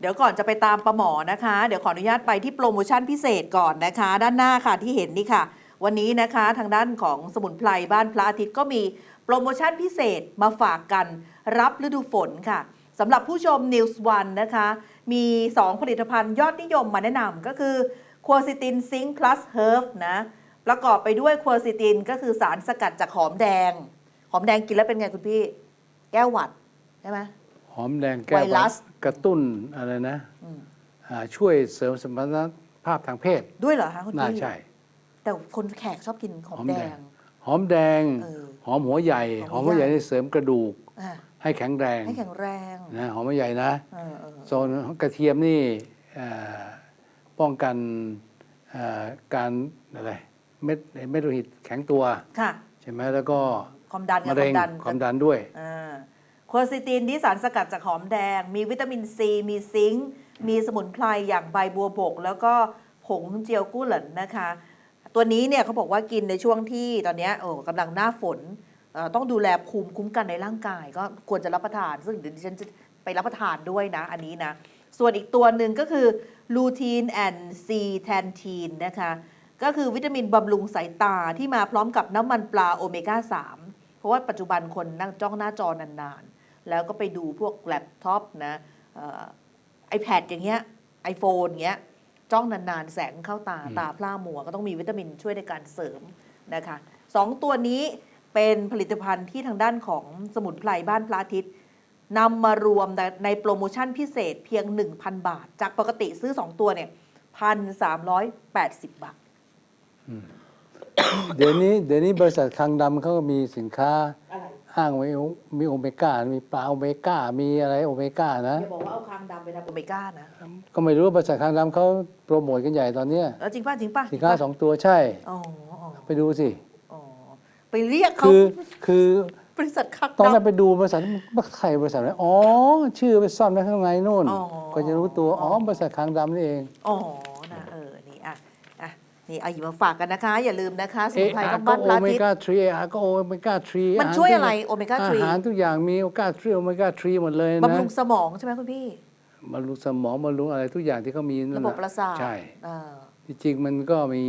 เดี๋ยวก่อนจะไปตามประหมอนะคะ เดี๋ยวขออนุญาตไปที่โปรโมชั่นพิเศษก่อนนะคะ ด้านหน้าค่ะที่เห็นนี่ค่ะ วันนี้นะคะทางด้านของสมุนไพรบ้านพระอาทิตย์ก็มีโปรโมชั่นพิเศษมาฝากกันรับฤดูฝนค่ะสำหรับผู้ชม News One นะคะ มี 2 ผลิตภัณฑ์ยอดนิยมมาแนะนำก็คือควอซิตินซิงค์ plus herb นะประกอบไปด้วยควอซิตินก็คือสารสกัดจากหอมแดง หอมแดงกินแล้วเป็นไงคุณพี่ แก้วหวัดใช่ไหมหอมแดงแก้วไวรัส กระตุ้นอะไรนะอืมอ่าช่วยเสริมสมรรถภาพทางเพศ ด้วยเหรอคะคุณน่าพี่ใช่ แต่คนแขกชอบกินหอมหอมแดแดงงหอมแดงเออหอมหัวใหญ่หหออมมหัหัววใหใหญ่ญ่นี่เสริมกระดูกอะให้แข็งแรง ให้แข็งแรงนะหอมหัวใหญ่นะเออเออโซนกระเทียมนี่เอ่อป้องกันเอ่อการอะไรเม็ดเม็ดโลหิตแข็งตัวค่ะใช่ไหมแล้วก็ความดันไงมะเร็งความดันความดันด้วย อ่าควอซิตินที่สารสกัดจากหอมแดง มีวิตามินซี มีซิงค์ มีสมุนไพรอย่างใบบัวบก แล้วก็ผงเจียวกู้เหลินนะคะ ตัวนี้เนี่ยเขาบอกว่ากินในช่วงที่ตอนนี้โอ้กำลังหน้าฝน ต้องดูแลภูมิคุ้มกันในร่างกาย ก็ควรจะรับประทาน ซึ่งเดี๋ยวดิฉันจะไปรับประทานด้วยนะ อันนี้นะ ส่วนอีกตัวหนึ่งก็คือลูทีนแอนซีแทนทีนนะคะ ก็คือวิตามินบำรุงสายตาที่มาพร้อมกับน้ำมันปลาโอเมก้า3 เพราะว่าปัจจุบันคนนั่งจ้องหน้าจอนาน แล้วก็ไปดูพวกแล็ปท็อปนะไอแพดอย่างเงี้ยไอโฟนเงี้ยจ้องนานๆ แสงเข้าตาอืมตาพร่ามัวก็ต้องมีวิตามินช่วยในการเสริมนะคะสองตัวนี้เป็นผลิตภัณฑ์ที่ทางด้านของสมุนไพรบ้านพระอาทิตย์นำมารวมในในโปรโมชั่นพิเศษเพียง 1,000 บาท จากปกติซื้อ 2 ตัวเนี่ยพันสามร้อยแปดสิบบาทเดี๋ยวนี้เดี๋ยวนี้บริษัทคลังดำเขาก็มีสินค้า อะไรอ้างไว้มีโอเมก้า มีปลาโอเมก้า มีอะไรโอเมก้านะ อย่าบอกว่าเอาคางดำไปทำโอเมก้านะ ก็ไม่รู้ว่าบริษัทคลังดำเขาโปรโมทกันใหญ่ตอนเนี้ยแล้วจริงป่ะจริงป่ะสินค้าสองตัวใช่ อ๋ออ๋อไปดูสิ อ๋อไปเรียกเขาคือคือบริษัทคักตอนแรกดำ ไปดูบริษัทว่าใครบริษัทอะไรอ๋อ ชื่อไปซ่อนไว้ข้างในนู่น อ๋อ ก็จะรู้ตัว อ๋อบริษัทคลังดำนี่เอง อ๋อนะเออนี่อะอะ นี่เอาหยิบมาฝากกันนะคะ อย่าลืมนะคะสเอมุนไพรอาต้องก็บ้านโอปลาเมทิตย์ก้าทรีเออาก็โอเมก้าทรีมันช่วยอะไรโอเมก้าอาทรีหารทุกอย่างมีโอเมก้าทรีโอเมก้าทรีหมดเลยนะบำรุงสมองใช่ไหมคุณพี่บำรุงสมองบำรุงอะไรทุกอย่างที่เขามีนั่ระนบบน่ประสาทใช่เอ่อจริงๆมันก็มี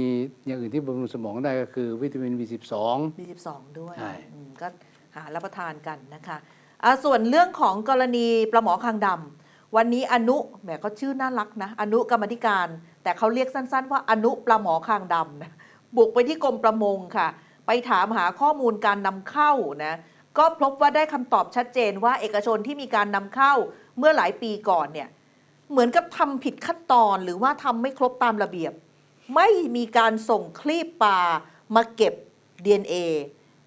อย่างอื่นที่บำรุงสมองได้ก็คือวิตามิน B12 มี12 ด้วยใช่อืมก็หารับประทานกันนะคะอะส่วนเรื่องของกรณีปลาหมอคางดำ วันนี้อนุแหมก็ชื่อน่ารักนะ อนุกรรมธิการ แต่เขาเรียกสั้นๆ ว่าอนุปลาหมอคางดำนะบุกไปที่กรมประมงค่ะ ไปถามหาข้อมูลการนำเข้านะก็พบว่าได้คำตอบชัดเจนว่าเอกชนที่มีการนำเข้าเมื่อหลายปีก่อนเนี่ยเหมือนกับทำผิดขั้นตอนหรือว่าทำไม่ครบตามระเบียบ ไม่มีการส่งคลีปปลามาเก็บ DNA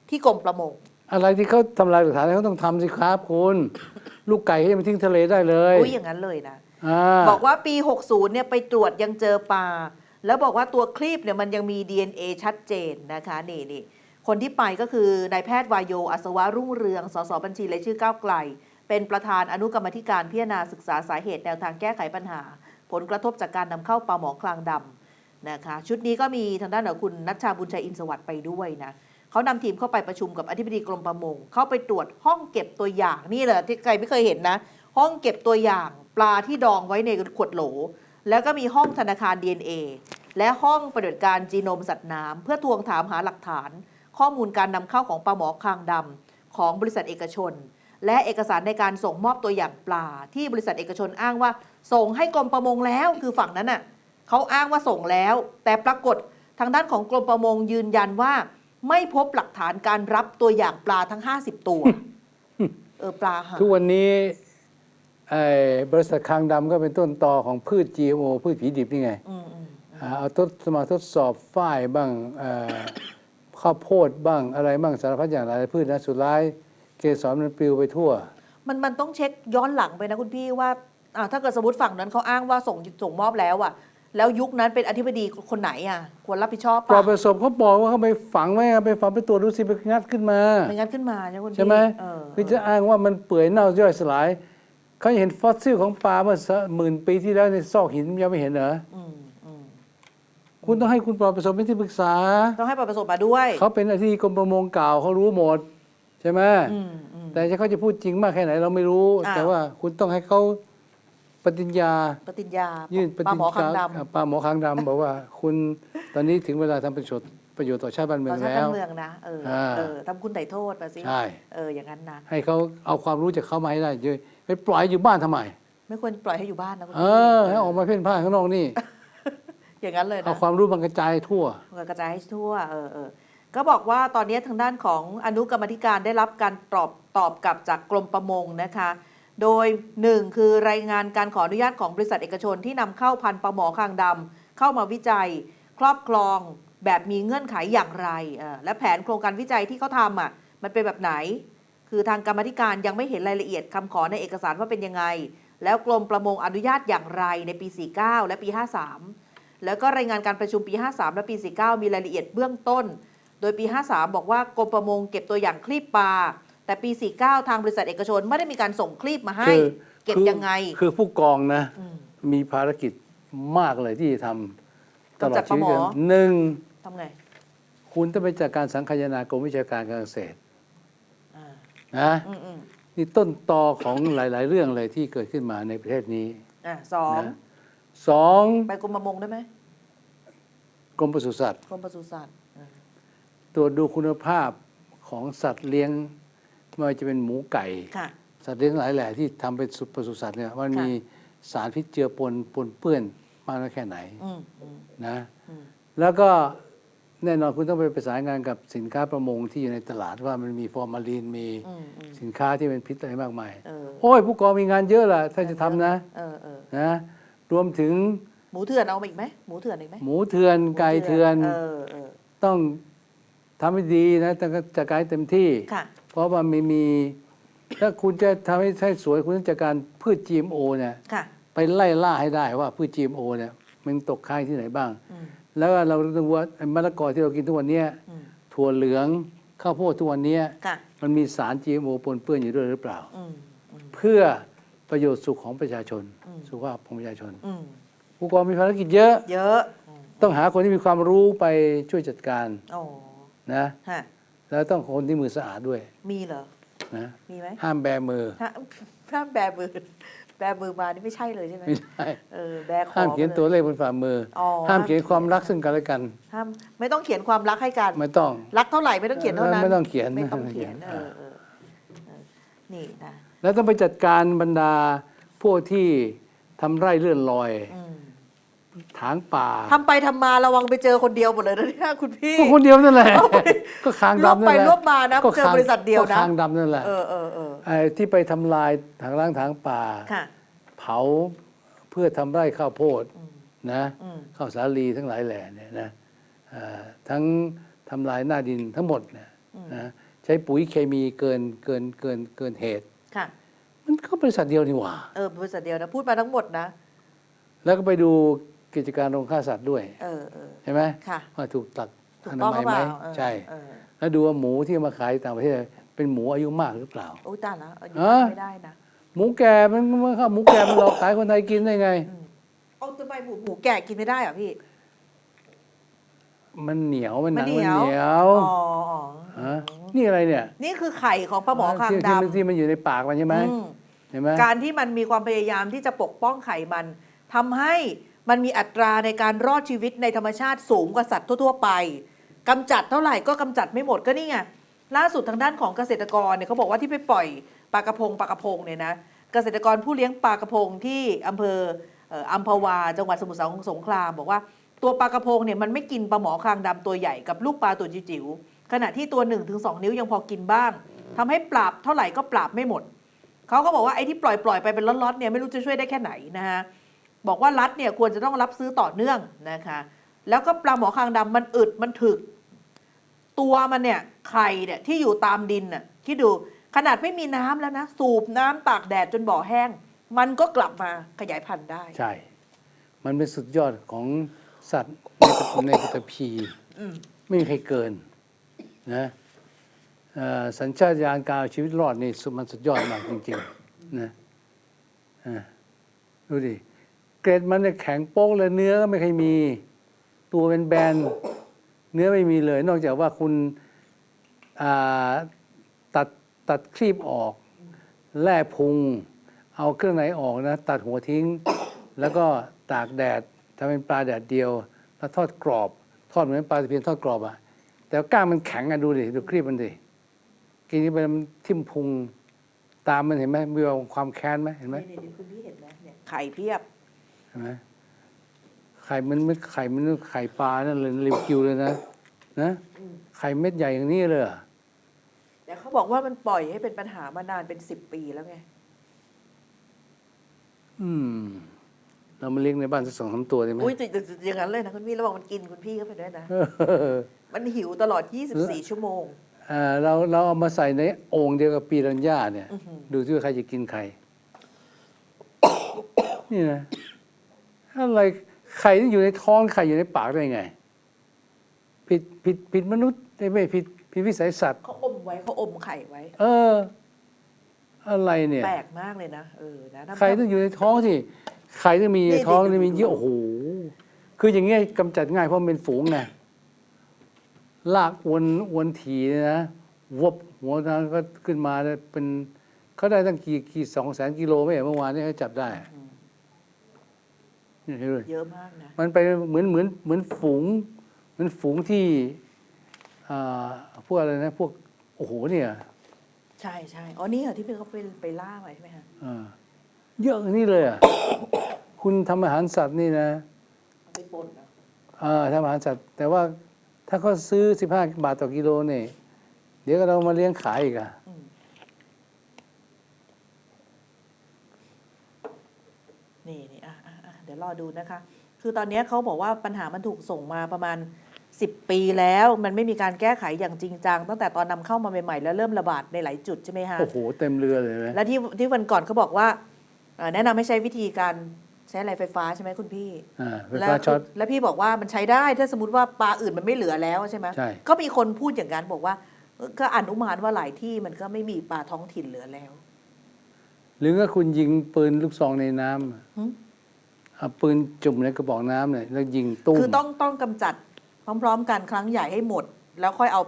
ที่กรมประมง อะไรที่เขาทำลายหลักฐานเขาต้องทำสิครับคุณลูกไก่เขาจะมาทิ้งทะเลได้เลยอุ้ยอย่างนั้นเลยนะ อ่าบอกว่าปี 60 เนี่ยไปตรวจยังเจอปลา แล้วบอกว่าตัวคลีปเนี่ยมันยังมี DNA ชัดเจนนะคะนี่นี่คนที่ไปก็คือนายแพทย์วายโย อัศวะรุ่งเรือง สสบัญชีรายชื่อก้าวไกล เป็นประธานอนุกรรมธิการพิจารณาศึกษาสาเหตุแนวทางแก้ไขปัญหา ผลกระทบจากการนำเข้าปลาหมอคลางดำนะคะ ชุดนี้ก็มีทางด้านของคุณนัชชาบุญชัยอินทร์สวัสดิ์ไปด้วยนะ เขานำทีมเข้าไปประชุมกับอธิบดีกรมประมง เข้าไปตรวจห้องเก็บตัวอย่างนี่แหละที่ใครไม่เคยเห็นนะ ห้องเก็บตัวอย่างปลาที่ดองไว้ในขวดโหล แล้วก็มีห้องธนาคาร DNA และห้องปฏิบัติการจีโนมสัตว์น้ำเพื่อทวงถามหาหลักฐาน ข้อมูลการนำเข้าของปลาหมอคางดำของบริษัทเอกชน และเอกสารในการส่งมอบตัวอย่างปลาที่บริษัทเอกชนอ้างว่า ส่งให้กรมประมงแล้วคือฝั่งนั้นน่ะเขาอ้างว่าส่งแล้ว แต่ปรากฏทางด้านของกรมประมงยืนยันว่า ไม่พบหลักฐานการรับตัวอย่างปลาทั้ง 50 ตัว เออปลาหายทุกวันนี้ไอ้บริษัทคางดำก็เป็นต้นตอของพืช GMO พืชผีดิบนี่ไงอืมอืมอ่าเอาทดสมาทดสอบฝ้ายบ้างเอ่อข้าวโพดบ้างอะไรบ้างสารพัดอย่างหลายพืชนะสุดท้ายเกสรมันปลิวไปทั่ว มันมันต้องเช็คย้อนหลังไปนะคุณพี่ว่าอ่าถ้าเกิดสมมติฝั่งนั้นเขาอ้างว่าส่งส่งมอบแล้วอะ แล้วยุคนั้นเป็นอธิบดีคนไหนอะควรรับผิดชอบปลอปะดประสบเขาบอกว่าเขาไปฝังไว้อะไปฝังไปตรวจดูสิไปงัดขึ้นมา ไม่งั้นขึ้นมาใช่ไหมคุณพี่ใช่ไหมเออคือจะอ้างว่ามันเปื่อยเน่าย่อยสลายเขาเห็นฟอสซิลของปลาเมื่อสักหมื่นปีที่แล้วในซอกหินยังไม่เห็นเหรออืมอืมคุณต้องให้คุณปลอดประสบเป็นที่ปรึกษา ต้องให้ประสบมาด้วยเขาเป็นอธิบดีกรมประมงเก่าเขารู้หมด ใช่ไหมอืมอืม แต่จะเขาจะพูดจริงมากแค่ไหนเราไม่รู้อ้าวแต่ว่าคุณต้องให้เขา ปฏิญญาปฏิญญายื่นปปลาฏิหมอญคางญาดำปลาหมอคางดำบอกว่า คุณตอนนี้ถึงเวลาทำประโยชน์ประโยชน์ต่อชาติบ้านเมืต่อองชาติแล้บ้าวนเมืองนะเอออ่าเออทำคุณไถ่โทษมาสิใช่ เอออย่างนั้นนะให้เขาเอาความรู้จากเขามาให้ได้เยอะไปปล่อยอยู่บ้านทำไม ไม่ควรปล่อยให้อยู่บ้านนะคุณเอพี่อให้ออกมาเพ่นพ่านข้างนอกนี่ อย่างนั้นเลยเอานะความรู้มันกระจายทั่ว กระจายให้ทั่วเออเออก็บอกว่าตอนนี้ทางด้านของอนุกรรมธิการได้รับการตอบตอบกลับจากกรมประมงนะคะ โดยหนึ่งคือรายงานการขออนุญาตของบริษัทเอกชนที่นำเข้าพันธุ์ปลาหมอคางดำเข้ามาวิจัย ครอบครองแบบมีเงื่อนไขอย่างไร และแผนโครงการวิจัยที่เขาทำอะมันเป็นแบบไหน คือทางกรรมธิการยังไม่เห็นรายละเอียดคำขอในเอกสารว่าเป็นยังไง แล้วกรมประมงอนุญาตอย่างไรในปี 49 และปี 53 แล้วก็รายงานการประชุมปี 53 และปี 49 มีรายละเอียดเบื้องต้น โดยปี 53 บอกว่ากรมประมงเก็บตัวอย่างคลีบปลา แต่ปี 49 ทางบริษัทเอกชนไม่ได้มีการส่งคลีบมาให้ คือเก็บคือยังไง คือผู้กองนะ อืม มีภารกิจมากเลยที่จะทำตลอดกำจัดชีวิตปลาหมอ หนึ่ง ทำไงคุณต้องไปจัดการสังคายนากรมวิชาการการเกษตรอ่านะอืมอืมนี่ต้นตอของหลาย ๆ เรื่องเลยที่เกิดขึ้นมาในประเทศนี้อะสองนะสองไปกรมประมงได้ไหมกรมปศุสัตว์กรมปศุสัตว์อ่าตรวจดูคุณภาพของสัตว์เลี้ยง ไม่ว่าจะเป็นหมูไก่ ค่ะ สัตว์เลี้ยงหลายแหล่ที่ทำเป็นสุปศุสัตว์เนี่ยมันค่ะ มีสารพิษเจือปนปนเปื้อนมากน้อยแค่ไหนอืมอืมนะ อืมแล้วก็แน่นอนคุณต้องไปประสานงานกับสินค้าประมงที่อยู่ในตลาดว่ามันมีฟอร์มาลีนมีอืมอืมสินค้าที่เป็นพิษอะไรมากมาย เออโอ้ยผู้กองมีงานเยอะล่ะถ้าจะทำนะเออเออนะรวมถึงหมูเถื่อนเอามาอีกไหมหมูเถื่อนอีกไหมหมูเถื่อนไก่เถื่อนเออเออต้องทำให้ดีนะต้องจัดการให้เต็มที่ ค่ะ เพราะว่าไม่มี ถ้าคุณจะทำให้ให้สวยคุณต้องจัดการพืช GMO เนี่ยค่ะไปไล่ล่าให้ได้ว่าพืช GMO เนี่ยมันตกค้างที่ไหนบ้างอืมแล้วก็เราต้องรู้ว่าไอ้มะละกอที่เรากินทุกวันเนี้ยอืมถั่วเหลืองข้าวโพดทุกวันเนี้ยค่ะมันมีสาร GMO ปนเปื้อนอยู่ด้วยหรือเปล่าอืมอืมเพื่อประโยชน์สุขของประชาชนอืมสุขภาพของประชาชนอืมผู้กองมีภารกิจเยอะ เยอะอืมต้องหาคนที่มีความรู้ไปช่วยจัดการโอ้นะฮะ แล้วต้องคนที่มือสะอาดด้วยมีเหรอ นะมีไหมห้ามแบมือถ้าถ้าแบมือแบมือมานี่ไม่ใช่เลยใช่ไหมไม่ได้เออแบคอห้ามเขียนไปลตัวเลขบนฝ่ามือออ๋อห้ามเขียนความรักซึ่งกันและกัน ห้ามไม่ต้องเขียนความรักให้กัน ไม่ต้อง รักเท่าไหร่ไม่ต้องเขียนเท่านั้นไม่ต้องเขียน ไม่ต้องเขียนไม่เอต้องเขียนอเออเออนี่นะแล้วต้องไปจัดการบรรดาพวกที่ทำไร่เลื่อนลอย อืม ถางป่าทำไปทำมาระวังไปเจอคนเดียวหมดเลยนะเนี่ยคุณพี่ ก็คนเดียวนั่นแหละก็คางรวบดำนั่ไปนแหละรวบมานะก็เจอบริษัทเดียวก็นะคางดำนั่นแหละเออเออเออไอ้ที่ไปทำลายถางล้างถางป่า ค่ะ เผาเพื่อทำไร่ข้าวโพดอืมนะอืม ข้าวสาลีทั้งหลายแหล่เนี่ยนะเอ่อทั้งทำลายหน้าดินทั้งหมดเนี่ยนะใช้ปุ๋ยเคมีเกินเกินเกินเกินเหตุ ค่ะมันก็บริษัทเดียวนี่หว่า เออบริษัทเดียวนะพูดมาทั้งหมดนะ แล้วก็ไปดู กิจการโรงฆ่าสัตว์ด้วยเออเออ ใช่ไหมค่ะว่าถูกตักถูกอต้นาองมัหยรือไหเปมล่าเออใช่ เออแล้วดูว่าหมูที่มาขายต่างประเทศเป็นหมูอายุมากหรือเปล่า โอ้ยตายแล้วอายุฮะไม่ได้นะหมูแก่มันมันข้าวหมูแก่มันหลอกขายคนไทยกินได้ไง เอาทำไมหมูหมูแก่กินไม่ได้เหรอพี่ มันเหนียวมันหนังมันมันเหนียว เหนียวอ๋ออ๋อฮะนี่อะไรเนี่ยนี่คือไข่ของปลาหมอคางที่ดที่มันที่มันอยู่ในปากมันใช่ไหมำอืม เห็นไหมการที่มันมีความพยายามที่จะปกป้องไข่มันทำให้ มันมีอัตราในการรอดชีวิตในธรรมชาติสูงกว่าสัตว์ทั่ว ๆ ไปกำจัดเท่าไหร่ก็กำจัดไม่หมดก็นี่ไงล่าสุดทางด้านของเกษตรกรเนี่ยเขาบอกว่าที่ไปปล่อยปลากระพงปลากระพงเนี่ยนะเกษตรกรผู้เลี้ยงปลากระพงที่อำเภออัมพวา จังหวัดสมุทรสงคราม บอกว่าตัวปลากระพงเนี่ยมันไม่กินปลาหมอคางดำตัวใหญ่กับลูกปลาตัวจิ๋วขณะที่ตัว1นถึงสนิ้วยังพอกินบ้างทำให้ปราบเท่าไหร่ก็ปราบไม่หมดเขาก็บอกว่าไอ้ที่ปล่อยปล่อยไปเป็นล็อตๆเนี่ยไม่รู้จะช่วยได้แค่ไหนนะฮะ บอกว่ารัฐเนี่ยควรจะต้องรับซื้อต่อเนื่องนะคะ แล้วก็ปลาหมอคางดำมันอึดมันถึก ตัวมันเนี่ยไข่เนี่ยที่อยู่ตามดินน่ะคิดดูขนาดไม่มีน้ำแล้วนะ สูบน้ำตากแดดจนบ่อแห้ง มันก็กลับมาขยายพันธุ์ได้ ใช่ มันเป็นสุดยอดของสัตว์ในปฐพีอืมไม่มีใครเกินนะเอ่อสัญชาตญาณการเอาชีวิตรอดนี่สุดมันสุดยอดมากจริงๆนะอะดูดิ เกร็ดมันเนี่ยแข็งโป๊กเลยเนื้อก็ไม่เคยมี ตัวเป็นแบนเนื้อไม่มีเลย นอกจากว่าคุณตัดตัดครีบออก แล่พุง เอาเครื่องในออกนะ ตัดหัวทิ้ง แล้วก็ตากแดดทำเป็นปลาแดดเดียวแล้วทอดกรอบ ทอดเหมือนปลาตะเพียนทอดกรอบอะแต่กล้างมันแข็งอะดูดิดูครีบมันดิกินนี้ไปมันทิ่มพุงตามมันเห็นไหมมีความแค้นไหมเห็นไหมคุณพี่เห็นไหมเนี่ยไข่เพียบ เห็นไหมไข่มันไม่ไข่มันไข่ปลานั่นเลยริวกิวเลยนะนะอืมไข่เม็ดใหญ่อย่างนี้เลยเหรอแต่เขาบอกว่ามันปล่อยให้เป็นปัญหามานานเป็นสิบปีแล้วไง อืม เรามาเลี้ยงในบ้านสักสองสามตัวได้ไหมอุ้ยติดๆอย่างนั้นเลยนะคุณพี่ระวังมันกินคุณพี่เข้าไปด้วยนะเออมันหิวตลอด 24 ชั่วโมงเอ่อเราเราเอามาใส่ในโอ่งเดียวกับปีรัญญาเนี่ยอื้อหือดูซิว่าใครจะกินใคร นี่นะ อะไรไข่ที่อยู่ในท้องไข่อยู่ในปากได้ไง ผิดผิดผิดมนุษย์ไม่ไม่ผิดผิดวิสัยสัตว์เขาอมไว้เขาอมไข่ไว้ เออ อะไรเนี่ยแปลกมากเลยนะเออนะถ้าไข่ต้องอยู่ในท้องที่ไข่ต้องมีในท้องนี่นี่มีดูเยอะโอ้โหคืออย่างเงี้ยกำจัดง่ายเพราะมันเป็นฝูงไงลากอวนอวนถีเนี่ยนะวบหัวทางก็ขึ้นมาเนี่ยเป็นเขาได้ตั้งกี่กี่สองแสนกิโลไม่เห็นเมื่อวานนี้เขาจับได้นี่ เห็นไหมเยอะมากนะมันไปเหมือนเหมือนเหมือนฝูงเหมือนฝูงที่อ่าพวกอะไรนะพวกโอ้โหเนี่ยใช่ใช่อ๋อนี่เหรอที่เป็นเขาไปไปล่ามาใช่ไหมฮะอ่าเยอะอย่างนี่เลยอะคุณทำอาหารสัตว์นี่นะเอาไปป่นนะอ่าทำอาหารสัตว์ แต่ว่าถ้าเขาซื้อ 15 บาทต่อกิโลเนี่ยเดี๋ยวก็เรามาเลี้ยงขายอีกอะ อืมนี่นี่อะอะอะเดี๋ยวรอดูนะคะ คือตอนนี้เขาบอกว่าปัญหามันถูกส่งมาประมาณ 10 ปีแล้ว มันไม่มีการแก้ไขอย่างจริงจังตั้งแต่ตอนนำเข้ามาใหม่ๆ แล้วเริ่มระบาดในหลายจุดใช่ไหมคะโอ้โหเต็มเรือเลยไหมและที่ที่วันก่อนเขาบอกว่าเอ่อแนะนำให้ใช้วิธีการใช้อะไรไฟฟ้าใช่ไหมคุณพี่อ่าไฟแล้วฟ้าช็อตแล้วพี่บอกว่ามันใช้ได้ถ้าสมมติว่าปลาอื่นมันไม่เหลือแล้วใช่ไหมใช่ก็มีคนพูดอย่างนั้นบอกว่าเออก็อนุมานว่าหลายที่มันก็ไม่มีปลาท้องถิ่นเหลือแล้ว หรือว่าคุณยิงปืนลูกซองในน้ำอะหึ เอาปืนจุ่มในกระบอกน้ำเนี่ยแล้วยิงตุ้มคือต้องต้องกำจัดพร้อม ๆ กันครั้งใหญ่ให้หมด แล้วค่อยเอา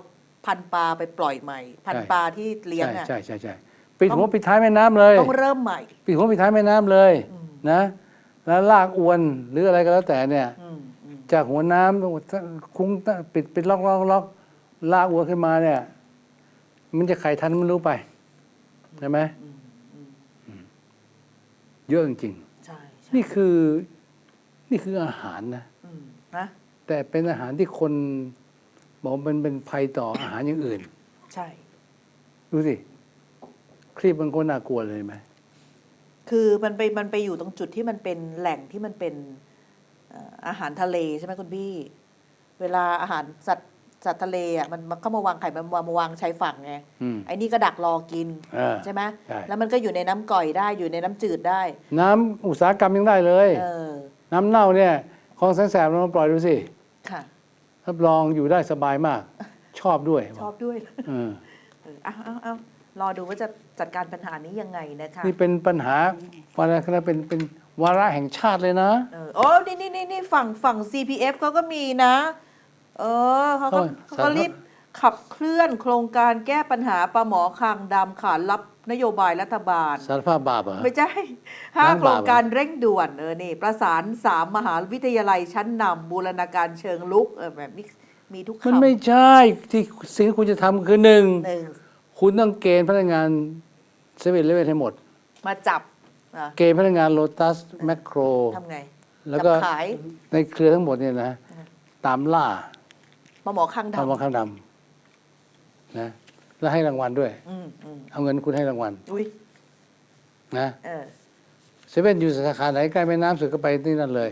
พันธุ์ปลาไปปล่อยใหม่ พันธุ์ปลาที่เลี้ยงใช่อะ ใช่ใช่ใช่ปิดหัวปิดท้ายแม่น้ำเลย ต้องเริ่มใหม่ ปิดหัวปิดท้ายแม่น้ำเลยอืม นะ แล้วลากอวนหรืออะไรก็แล้วแต่เนี่ย อืมอืมจากหัวน้ำคุ้งปิดปิดล็อกล็อกล็อกลากอวนขึ้นมาเนี่ย มันจะไข่ทันมันรู้ไปใช่ไหมอืมอืม เยอะจริงใช่ใช่ๆ นี่คือนี่คืออาหารนะ อืมนะ แต่เป็นอาหารที่คนบอกว่ามันเป็นภัยต่ออาหารอย่างอื่น ใช่ ดูสิคลิปมันก็น่ากลัวเลยไหมคือมันไปมันไปอยู่ตรงจุดที่มันเป็นแหล่งที่มันเป็นเอ่ออาหารทะเลใช่ไหมคุณพี่ เวลาอาหารสัตว์ สัตว์ทะเลอะมันมันเข้ามาวางไข่มันมาวางชายฝั่งไงอืม ไอ้นี่ก็ดักรอกินเออใช่ไหมใช่ แล้วมันก็อยู่ในน้ำก่อยได้อยู่ในน้ำจืดได้ น้ำอุตสาหกรรมยังได้เลย เออน้ำเน่าเนี่ยคลองแสนแสบเรามาปล่อยดูสิค่ะ รับรองอยู่ได้สบายมาก ชอบด้วยชอบด้วยเออเออเอาเอาเอารอดูว่าจะจัดการปัญหานี้ยังไงนะคะนี่เป็นปัญหาอะไรนะเป็นเป็นวาระแห่งชาติเลยนะ เออโอ้นี่นี่นี่นี่ฝั่งฝั่ง CPF เขาก็มีนะ เออเขาก็โอ้ยเขาก็รีบขับเคลื่อนโครงการแก้ปัญหาปลาหมอคางดำขานรับนโยบายรัฐบาล สารภาพบาปเหรอ ไม่ใช่ห้าล้างบาป โครงการเร่งด่วนเออนี่ ประสานสามมหาวิทยาลัยชั้นนำบูรณาการเชิงลุกเออแบบนี้มีทุกมันคำไม่ใช่ที่สิ่งที่คุณจะทำคือหนึ่ง หนึ่งคุณต้องเกณฑ์พนักงานเซเว่นเลเวนให้หมด มาจับอะเกณฑ์พนักงานโลตัสแมคโคร ทำไงแล้วจัก็บขาย ในเครือทั้งหมดเนี่ยนะ ตามล่า ปลาหมอคางทำวังดำข้างดำนะแล้วให้รางวัลด้วยอืมอืมเอาเงินคุณให้รางวัลอุ้ยนะเออเซเว่นอยู่สาขาไหนใกล้แม่น้ำสุดก็ไปที่นั่นเลย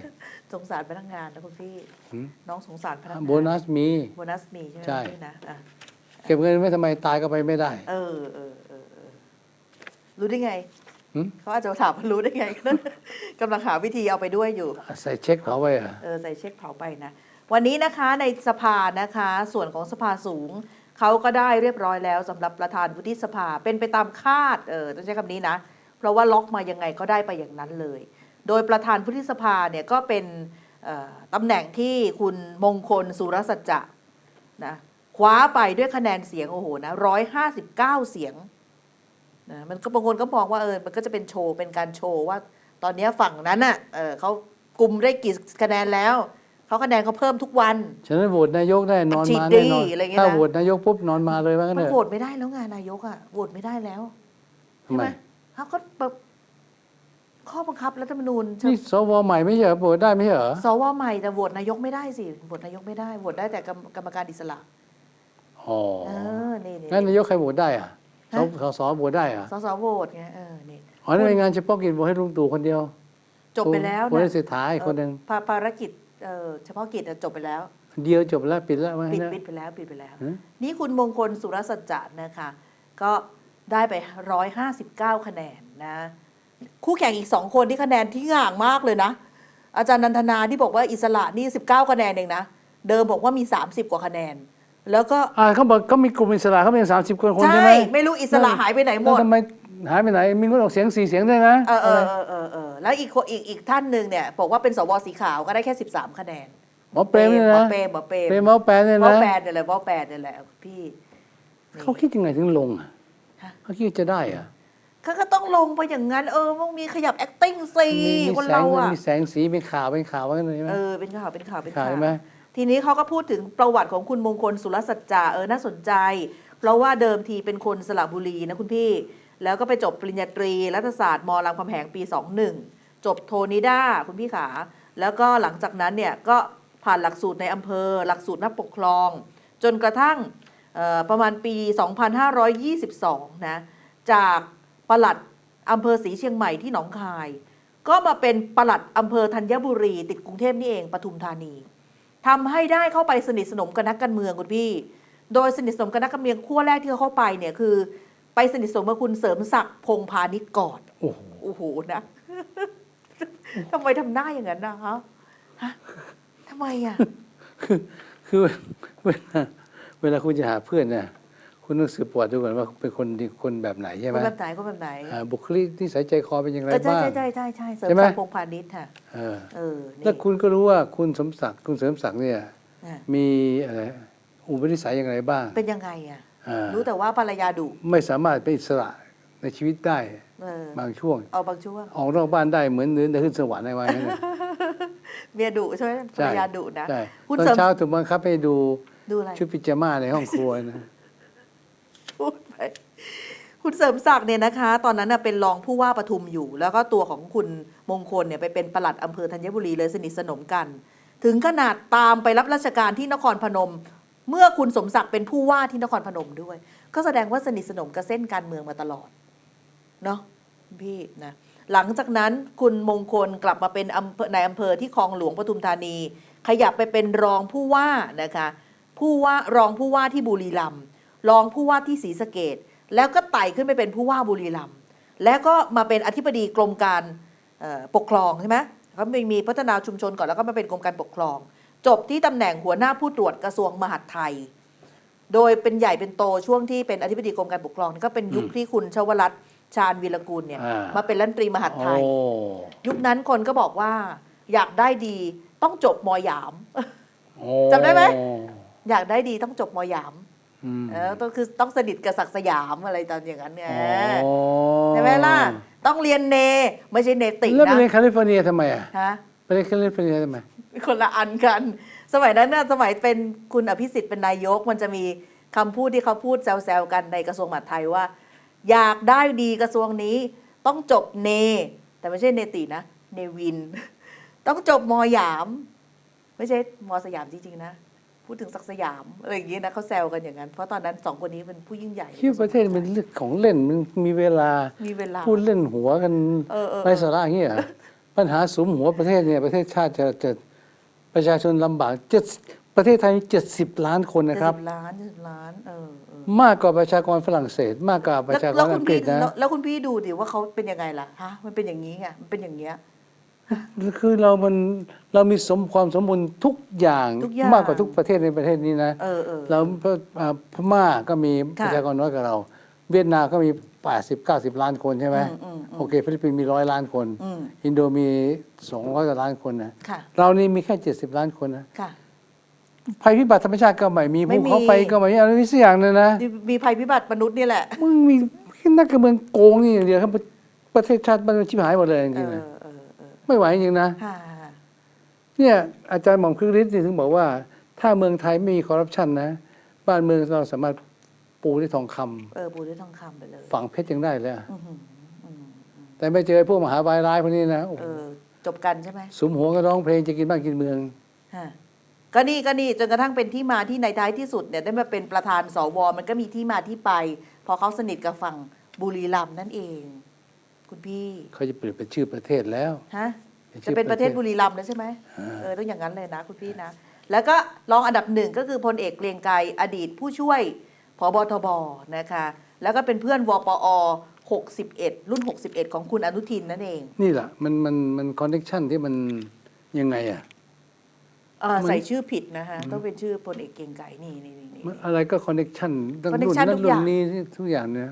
สงสารพนักงานนะคุณพี่หืมน้องสงสารพนักงานโบนัสมีโบนัสมี ใช่ไหมใช่พี่นะอะเก็บเงินไม่ทำไมตายก็ไปไม่ได้ เออเออเออเออรู้ได้ไงหืมเขาอาจจะถามว่ารู้ได้ไงกำลังหาวิธีเอาไปด้วยอยู่ ใส่เช็คเขาไว้เหรอะเออใส่เช็คเผาไปนะ วันนี้นะคะในสภานะคะ ส่วนของสภาสูงเขาก็ได้เรียบร้อยแล้วสำหรับประธานวุฒิสภาเป็นไปตามคาดเออต้องใช้คำนี้นะ เพราะว่าล็อกมายังไงก็ได้ไปอย่างนั้นเลย โดยประธานวุฒิสภาเนี่ยก็เป็นตำแหน่งที่คุณมงคลสุรสัจจะนะคว้าไปด้วยคะแนนเสียงโอ้โหนะร้อยห้าสิบเก้าเสียงนะมันก็บางคนก็มองว่าเออมันก็จะเป็นโชว์เป็นการโชว์ว่า ตอนนี้ฝั่งนั้นอะเออเขากลุ่มได้กี่คะแนนแล้ว เขาคะแนนเขาเพิ่มทุกวัน ฉะนั้นโหวตนายกได้นอนฉีดมาดีแน่นอนอะไรเงี้ยนะถ้าโหวตนายกปุ๊บนอนมาเลยว่างั้นมันเถโหวอะตไม่ได้แล้วไงนายกอะโหวตไม่ได้แล้วทำไมเขาก็แบบข้อบังคับรัฐธรรมนูญนี่สวใหม่ไม่ใช่เหรอโหวตได้ไม่ใช่เหรอสวใหม่แต่โหวตนายกไม่ได้สิโหวตนายกไม่ได้โหวตได้แต่กรรมกรรมการอิสระอ๋อเออนี่นี่งั้นนายกใครโหวตได้อะสฮะสสโหวตได้อะสสโหวตไงเออนี่อ๋อนี่เป็นงานเฉพาะกิจโหวตให้ลุงตู่คนเดียวจบไปแล้วโหวตให้นะเศรษฐาอีกคนหนึ่งภาภารกิจ เอ่อเฉพาะกิจอะจบไปแล้ว เดียวจบแล้วปิดแล้วว่าปิดงั้นปิเถดอะไปแล้วปิดไปแล้ว ฮะ นี่คุณมงคลสุรสัจจะนะคะ ก็ได้ไปร้อยห้าสิบเก้าคะแนนนะ คู่แข่งอีกสองคนที่คะแนนที่ห่างมากเลยนะ อาจารย์นันทนาที่บอกว่าอิสระนี่สิบเก้าคะแนนเองนะ เดิมบอกว่ามีสามสิบกว่าคะแนน แล้วก็ อ่าเขาบอกเขามีกลุ่มอิสระเขาเป็นสามสิบคนคนใช่ ใช่ไหมไม่รู้อิสระหายไปไหนหมแล้วด ทำไม หายไปไหนมีงดออกเสียงสี่เสียงด้วยนะเออเออเออเออเออแล้วอีกคนอีกอีกท่านหนึ่งเนี่ยบอกว่าเป็นสวสีขาวก็ได้แค่สิบสามคะแนนหมอเปรมเนี่ยหมอนะเปรมหมอเปรมเปรมหมอแปรเนี่ยหมอนะแปรเนี่ยแหละหมอแปรเนี่ยแหละพี่นี่ เขาคิดยังไงถึงลงอะฮะ เขาคิดจะได้อะเขาก็ต้องลงไปอย่างนั้น เออมันมีขยับ acting สิมีมีคนแสเรางอะมีแสงสีเป็นข่าวเป็นข่าวว่างั้นเลยใช่ไหมเออเป็นข่าวเป็นข่าวเป็นข่าวข่าวใช่ไหม ทีนี้เขาก็พูดถึงประวัติของคุณมงคลสุรสัจจาเออน่าสนใจ เพราะว่าเดิมทีเป็นคนสระบุรีนะคุณพี่ แล้วก็ไปจบปริญญาตรีรัฐศาสตร์มรามคำแหงปี 21 จบโทนิด้าคุณพี่ขา แล้วก็หลังจากนั้นเนี่ยก็ผ่านหลักสูตรในอำเภอ หลักสูตรนักปกครอง จนกระทั่งประมาณปี 2522 นะ จากปลัดอำเภอศรีเชียงใหม่ที่หนองคาย ก็มาเป็นปลัดอำเภอธัญบุรี ติดกรุงเทพนี่เองปทุมธานีทำให้ได้เข้าไปสนิทสนมกับนักการเมืองคุณพี่ โดยสนิทสนมกับนักการเมืองขั้วแรกที่เขาเข้าไปเนี่ยคือ ไปสนิทสนมกับคุณเสริมศักดิ์พงษ์พาณิชย์ก่อน โอ้โหโอ้โหนะ ทำไมทำหน้าอย่างนั้นนะคะฮะทำไมอะ คือคือเวลาเวลาคุณจะหาเพื่อนเนี่ยคุณต้องสืบประวัติดูก่อนว่าเป็นคนดีคนแบบไหนใช่ไหคมนแบบไหนคนแบบไหนอ่าบุคลิกที่สายใจคอเป็นอย่างไรเออใช่บ้าง ใช่ใช่ใช่ใช่เสริมใช่ไหม ศักดิ์พงษ์พาณิชย์ค่ะเออเออนี่แล้วคุณก็รู้ว่าคุณสมศักดิ์คุณเสริมศักดิ์เนี่ย อะมีอะไรอุปนิสัยอย่างไรบ้าง เป็นยังไงอะอ่า รู้แต่ว่าภรรยาดุไม่สามารถเป็นอิสระในชีวิตได้เออบางช่วงเอาบางช่วงออกนอกบ้านได้เหมือนเดินขึ้นสวรรค์อะไรวะนั่นน่ะเมียดุใช่ไหมภรรยาดุนะใช่คุณตอนเสริมเช้าถูกบังคับให้ดูดูอะไรชุดพิจาม่าในห้องครัวนะพูดไปคุณเสริมศักดิ์เนี่ยนะคะ ตอนนั้นน่ะเป็นรองผู้ว่าปทุมอยู่ แล้วก็ตัวของคุณมงคลเนี่ยไปเป็นปลัดอำเภอธัญบุรีเลยสนิทสนมกัน ถึงขนาดตามไปรับราชการที่นครพนม เมื่อคุณสมศักดิ์เป็นผู้ว่าที่นครพนมด้วย ก็แสดงว่าสนิทสนมกับเส้นการเมืองมาตลอดเนาะพี่นะหลังจากนั้นคุณมงคลกลับมาเป็นอำเภอในอำเภอที่คลองหลวงปทุมธานี ขยับไปเป็นรองผู้ว่านะคะผู้ว่ารองผู้ว่าที่บุรีรัมย์รองผู้ว่าที่ศรีสะเกดแล้วก็ไต่ขึ้นไปเป็นผู้ว่าบุรีรัมย์แล้วก็มาเป็นอธิบดีกรมการปกครองใช่ไหมเขามีพัฒนาชุมชนก่อนแล้วก็มาเป็นกรมการปกครอง จบที่ตำแหน่งหัวหน้าผู้ตรวจกระทรวงมหาดไทย โดยเป็นใหญ่เป็นโตช่วงที่เป็นอธิบดีกรมการปกครองนี่ก็เป็นยุคอืมที่คุณชวรัตน์ชาญวีรกูลเนี่ยอ่ามมาเป็นรัฐมนตรีมหาดไทโอ้ยยุคนั้นคนก็บอกว่าอยากได้ดีต้องจบมหยามโอ้จำได้ไหมอยากได้ดีต้องจบมหยามอืมเออต้องคือต้องสนิทกับศักดิ์สยามอะไรตอนอย่างนั้นไงอ๋อใช่ไหมล่ะ ต้องเรียนเน ไม่ใช่เนติแล้วไปนะเรียนแคลิฟอร์เนียทำไมอะฮะ ไปเรียนแคลิฟอร์เนียทำไมคนละอันกัน สมัยนั้นน่ะสมัยเป็นคุณอภิสิทธิ์เป็นนายกมันจะมีคำพูดที่เขาพูดแซวๆกันในกระทรวงมหาดไทยว่า อยากได้ดีกระทรวงนี้ต้องจบเน แต่ไม่ใช่เนตินะ เนวิน ต้องจบมหยาม ไม่ใช่มสยามจริงๆนะ พูดถึงศักดิ์สยามอะไรอย่างนี้นะเขาแซวกันอย่างนั้น เพราะตอนนั้นสองคนนี้เป็นผู้ยิ่งใหญ่คิดว่าประเทศมันเรื่องของเล่นมันมีเวลามีเวลาพูดเล่นหัวกันเออเออ ไร้สาระอย่างเงี้ยเหรอ ปัญหาสุมหัวประเทศเนี่ยประเทศชาติจะจะประชาชนลำบากเจ็ดประเทศไทยเจ็ดสิบล้านคนนะครับเจ็ดสิบล้านเจ็ดสิบล้านเออเออมากกว่าประชากรฝรั่งเศส มากกว่าประแล้วชากแล้วรคุอัณงกฤพี่ษนะแล้วแล้วคุณพี่ดูดิว่าเขาเป็นยังไงล่ะฮะมันเป็นอย่างนี้ไงมันเป็นอย่างเงี้ยคือเรามันเรามีสมความสมบูรณ์ทุกอย่างทุกอย่างมากกว่าทุกประเทศในประเทศนี้นะเออเออเราอ่าพม่าก็มีค่ะประชากรน้อยกว่าเรา เวียดนามก็มี 80 90ล้านคนใช่ไหมอืมอืมอืมโอเค ฟิลิปปินส์มีร้อยล้านคนอืมอินโดมี200กว่าล้านคนนะค่ะเรานี่มีแค่70ล้านคนนะค่ะภัยพิบัติธรรมชาติก็ไม่มีไม่ภูมีเขาไฟก็ไม่มีอะไรนี่สักอย่างเลยนะมีมีภัยพิบัติมนุษย์นี่แหละมึงมีนักการเมืองโกงนี่อย่างเดียวครับประเทศชาติมันชิบหายหมดเลยจเอริงๆอนะเออเออไม่ไหวจริงๆนะค่ะเนี่ยอาจารย์หม่อมคึกฤทธิ์นี่ถึงบอกว่า ถ้าเมืองไทยไม่มีคอร์รัปชันนะ บ้านเมืองเราสามารถ ปูด้วยทองคำเออปูด้วยทองคำไปเลยฝังเพชรยังได้เลยอะอื้อหืออืมแต่ไม่เจอพวกมหาบายร้ายพวกนี้นะโอ้โหเออจบกันใช่ไหมสุมหัวก็ร้องเพลงจะกินบ้านกินเมืองฮะก็นี่ก็นี่จนกระทั่งเป็นที่มาที่ในท้ายที่สุดเนี่ยได้มาเป็นประธานสวมันก็มีที่มาที่ไป พอเขาสนิทกับฝั่งบุรีรัมย์นั่นเอง คุณพี่เขาจะเปลี่ยนเป็นชื่อประเทศแล้วฮะเป็นชื่จะอเป็นประเทศประเทศบุรีรัมย์แล้วใช่ไหมเออต้องอย่างนั้นเลยนะคุณพี่นะแล้วก็รองอันดับหนึ่งก็คือพลเอกเกรียงไกรอดีตผู้ช่วย พบทบนะคะ แล้วก็เป็นเพื่อนวปอ 61 รุ่น 61 ของคุณอนุทินนั่นเอง นี่แหละมันมันมันคอนเนคชันที่มันยังไงอะเออมันใส่ชื่อผิดนะคะต้องเป็นชื่อพลเอกเกรียงไกรนี่นี่นี่นี่ มันอะไรก็คอนเนคชันตั้งรุ่น connection นั้นทุกรุ่อนย่าง นี้ทุกอย่างเนี่ย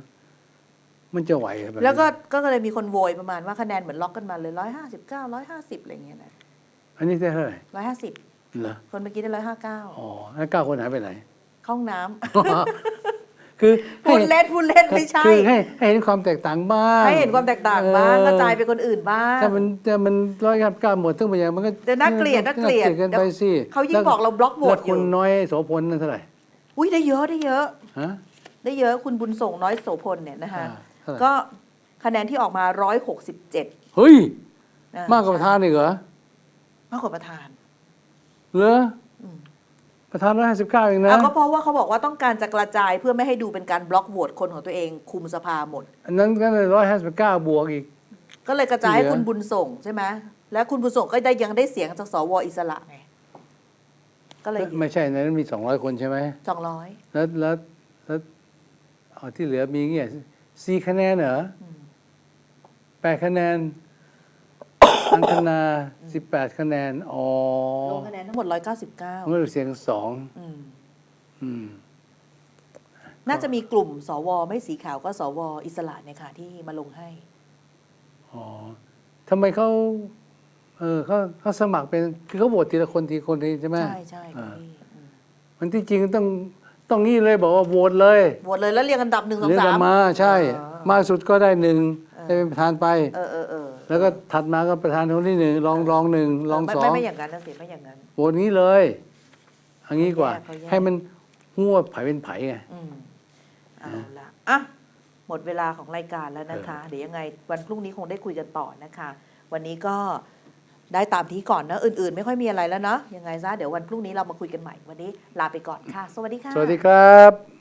มันจะไหวเหรอแบบนี้แล้วก็ก็เลยมีคนโวยประมาณว่าคะแนนเหมือนล็อกกันมาเลยร้อยห้าสิบเก้าร้อยห้าสิบอะไรเงี้ยนะอันนี้ได้เท่าไหร่ร้อยห้าสิบเหรอคนเมื่อกี้ได้ร้อยห้าเก้าอ๋อแล้วเก้าคนหายไปไหนเข้า ห้องน้คือำพูดเล่นพูดเล่นไม่ใช่ คือให้ให้เห็นความแตกต่างบ้างให้เห็นความแตกต่างบ้างเออกระจายไปคนอื่นบ้าง ถ้ามันจะมันร้อยกับเก้าหมดทั้งหมดอย่างมันก็เดี๋ยวน่าเกลียดน่าเกลียดเกินไปสิเขายิ่งบอกเราบล็อกโหวแล้วตอคุยู่ณน้อยโสพลนั่นเท่าไหร่อุ้ยได้เยอะได้เยอะ ฮะ ได้เยอะคุณบุญส่งน้อยโสพลเนี่ยนะคะอ่าเท่าไหร่ ก็คะแนนที่ออกมาร้อยหกสิบเจ็ดเฮ้ยมากกว่าประธานอีกเหรอมากกว่าประธาน เหรออืม ประธานร้อยห้าสิบเก้าเองนะแล้วก็เพราะว่าเขาบอกว่าต้องการจะกระจายเพื่อไม่ให้ดูเป็นการบล็อกโหวตคนของตัวเองคุมสภาหมด อันนั้นก็เลยร้อยห้าสิบเก้าบวกอีก ก็เลยกระจายให้ที่เหลือคุณบุญส่งใช่ไหมและคุณบุญส่งก็ได้ยังได้เสียงจากสวอิสระไงก็เลยไม่ใช่ในนั้นมีสองร้อยคนใช่ไหมสองร้อยแล้วแล้วแล้วเอาที่เหลือมีเงี้ยสี่คะแนนเหรอแปดคะแนนอังคณา สิบแปดคะแนน อ๋อลงคะแนนทั้งหมดร้อยเก้าสิบเก้าเมื่อเสียงสองอืม น่าจะมีกลุ่มสวไม่สีขาวก็สวอิสระเนี่ยค่ะ ที่มาลงให้ อ๋อทำไมเขาเออเขาเขาสมัครเป็น คือเขาโหวตทีละคนทีคนทีใช่ไหม ใช่ใช่คุณอ่า พี่อืมมันที่จริงต้องต้องงี้เลยบอกว่าโหวตเลยโหวตเลยแล้วเรียงอันดับหนึ่งสองเรียกสากันมมาใช่อ๋อมากสุดก็ได้หนึ่งได้เป็นประธานไป เออเออเออ แล้วก็ถัดมาก็ประธานคนที่หนึ่งรองรองหนึ่งรองไม่สอไม่งไม่อย่างนั้นนะสิไม่อย่างนั้นโหวตนี้เลยเอันนี้กว่าเขาแยกให้มันหัวไผ่เป็นไผ่ไงอืมเอาละอะหมดเวลาของรายการแล้วนะคะ เดี๋ยวยังไงวันพรุ่งนี้คงได้คุยกันต่อนะคะ วันนี้ก็ได้ตามที่ก่อนนะอื่นๆ ไม่ค่อยมีอะไรแล้วเนาะยังไงซะเดี๋ยววันพรุ่งนี้เรามาคุยกันใหม่วันนี้ลาไปก่อนค่ะ สวัสดีค่ะ สวัสดีครับ